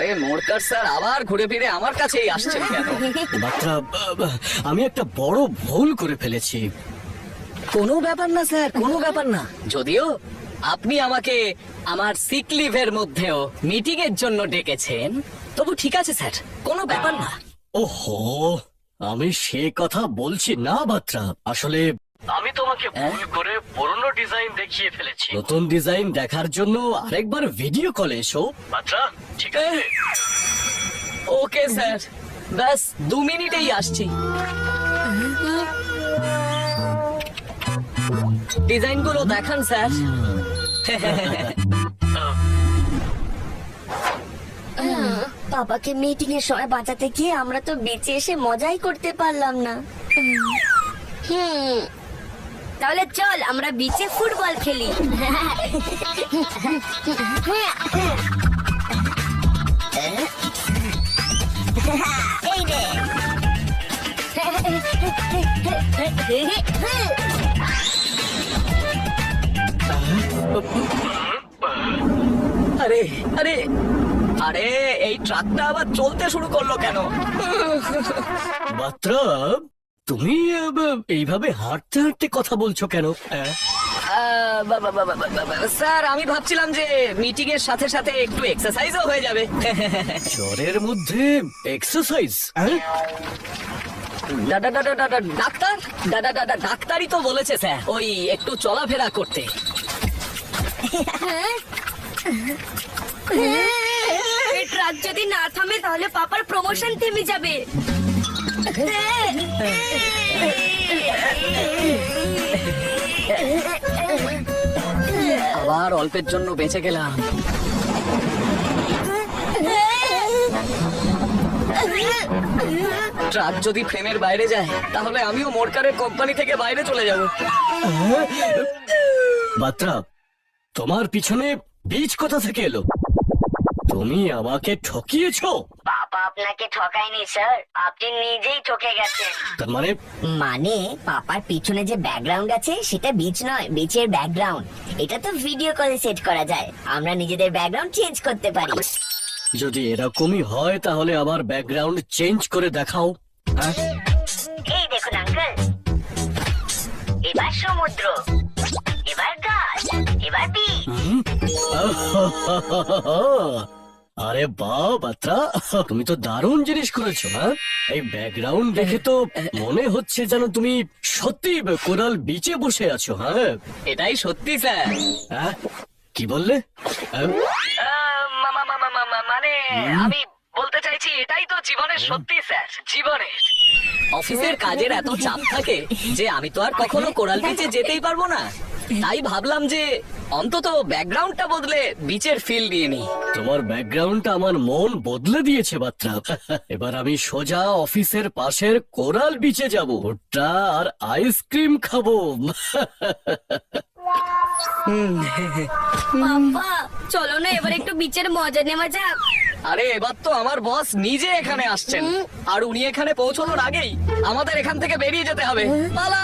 আরে মোড়কার স্যার আবার ঘুরে ফিরে আমার কাছেই আসছেন কেন? বাত্রা আমি একটা বড় ভুল করে ফেলেছি। কোনো ব্যাপার না স্যার কোনো ব্যাপার না। যদিও আপনি আমাকে আমার সিক লিভের মধ্যেও মিটিং এর জন্য ডেকেছেন তবু ঠিক আছে স্যার কোনো ব্যাপার না। ওহো আমি সে কথা বলছি না বাত্রা। আসলে আমি তোমাকে ভুল করে পুরনো ডিজাইন দেখিয়ে ফেলেছি। নতুন ডিজাইন দেখার জন্য আরেকবার ভিডিও কলে এসো। বাত্রা ঠিক আছে? ওকে স্যার ব্যাস দু মিনিটেই আসছি। ডিজাইনগুলো দেখান স্যার বাবাকে মিটিং এর সময় বাঁচাতে গিয়ে আমরা তো বেঁচে এসে মজাই করতে পারলাম না। হুম। তাহলে চল আমরা বিচে ফুটবল খেলি। এই রে। আরে আরে আরে এই ট্রাকটা আবার চলতে শুরু করল কেন? বাত্রা তুমি এইভাবে হাঁটতে হাঁটতে কথা বলছো কেন? হ্যাঁ? স্যার আমি ভাবছিলাম যে মিটিং এর সাথে সাথে একটু এক্সারসাইজও হয়ে যাবে। জ্বরের মধ্যে এক্সারসাইজ ডাক্তার? ডাক্তারই তো বলেছে স্যার ওই একটু চলাফেরা করতে। এই ট্রাক যদি না থামে তাহলে পাপার প্রমোশন থেমে যাবে। আবার অল্পের জন্য বেঁচে গেলাম। ট্রাক যদি ফ্রেমের বাইরে যায়, তাহলে আমিও মোরকারের কোম্পানি থেকে বাইরে চলে যাব। বাত্রা তোমার পিছনে বীজ কোথা থেকে এলো? তুমি আমাকে ঠকিয়েছো? পাপা আপনাকে ঠকায়নি স্যার। আপনি নিজেই ঠকে গেছেন। তার মানে? মানে পাপার পিছনে যে ব্যাকগ্রাউন্ড আছে সেটা বিচ নয় বিচের ব্যাকগ্রাউন্ড এটা তো ভিডিও কলে সেট করা যায়। আমরা নিজেদের ব্যাকগ্রাউন্ড চেঞ্জ করতে পারি। যদি এরকমই হয় তাহলে আবার ব্যাকগ্রাউন্ড চেঞ্জ করে দেখাও। হ্যাঁ? এই দেখুন আঙ্কেল এবার সমুদ্র। এবার গাছ। এবার বিচ? আরে বাহ বাত্রা তুমি তো দারুণ জিনিস করেছ হ্যাঁ? এই ব্যাকগ্রাউন্ড দেখে তো মনে হচ্ছে যেন তুমি সত্যি কোরাল বিচে বসে আছো হ্যাঁ? এটাই সত্যি স্যার। হ্যাঁ? কি বললে? হ্যাঁ? মানে আমি বলতে চাইছি এটাই তো জীবনের সত্যি স্যার জীবনের। অফিসের কাজের এত চাপ থাকে যে আমি তো আর কখনো কোরাল বিচে যেতেই পারব না। তাই ভাবলাম যে অন্তত ব্যাকগ্রাউন্ডটা বদলে বিচের ফিল দিয়ে নি। তোমার ব্যাকগ্রাউন্ডটা আমার মন বদলে দিয়েছে বাত্রা। এবার আমি সোজা অফিসের পাশের কোরাল বিচে যাব। ভুট্টা আর আইসক্রিম খাব। বাবা চলো না এবার একটু বিচের মজা নেওয়া যাক। আরে এবার তো আমার বস নিজে এখানে আসছেন। আর উনি এখানে পৌঁছানোর আগেই আমাদের এখান থেকে বেরিয়ে যেতে হবে। পালা!